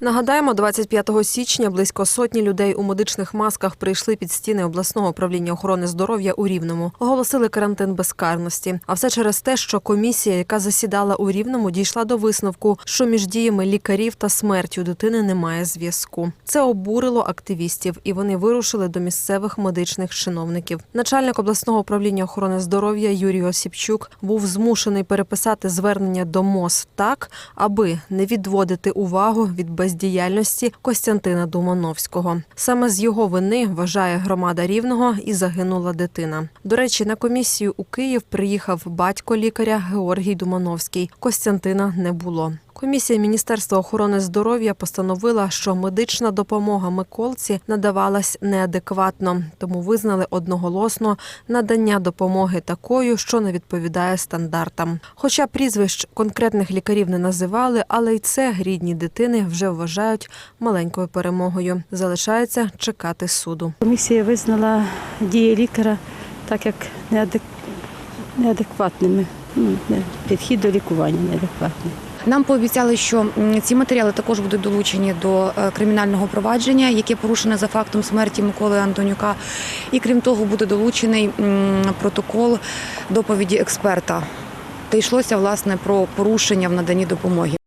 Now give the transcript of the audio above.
Нагадаємо, 25 січня близько сотні людей у медичних масках прийшли під стіни обласного управління охорони здоров'я у Рівному. Оголосили карантин безкарності. А все через те, що комісія, яка засідала у Рівному, дійшла до висновку, що між діями лікарів та смертю дитини немає зв'язку. Це обурило активістів, і вони вирушили до місцевих медичних чиновників. Начальник обласного управління охорони здоров'я Юрій Осіпчук був змушений переписати звернення до МОЗ так, аби не відводити увагу від бездіяльності Костянтина Думановського. Саме з його вини вважає громада рівного і загинула дитина. До речі, на комісію у Київ приїхав батько лікаря Георгій Думановський. Костянтина не було. Комісія Міністерства охорони здоров'я постановила, що медична допомога Миколці надавалась неадекватно, тому визнали одноголосно надання допомоги такою, що не відповідає стандартам. Хоча прізвищ конкретних лікарів не називали, але й це рідні дитини вже вважають маленькою перемогою. Залишається чекати суду. Комісія визнала дії лікаря так як неадек... неадекватними. Ну, Підхід до лікування неадекватний. Нам пообіцяли, що ці матеріали також будуть долучені до е, кримінального провадження, яке порушене за фактом смерті Миколи Антонюка. І крім того, буде долучений протокол доповіді експерта, Та йшлося власне про порушення в наданні допомоги.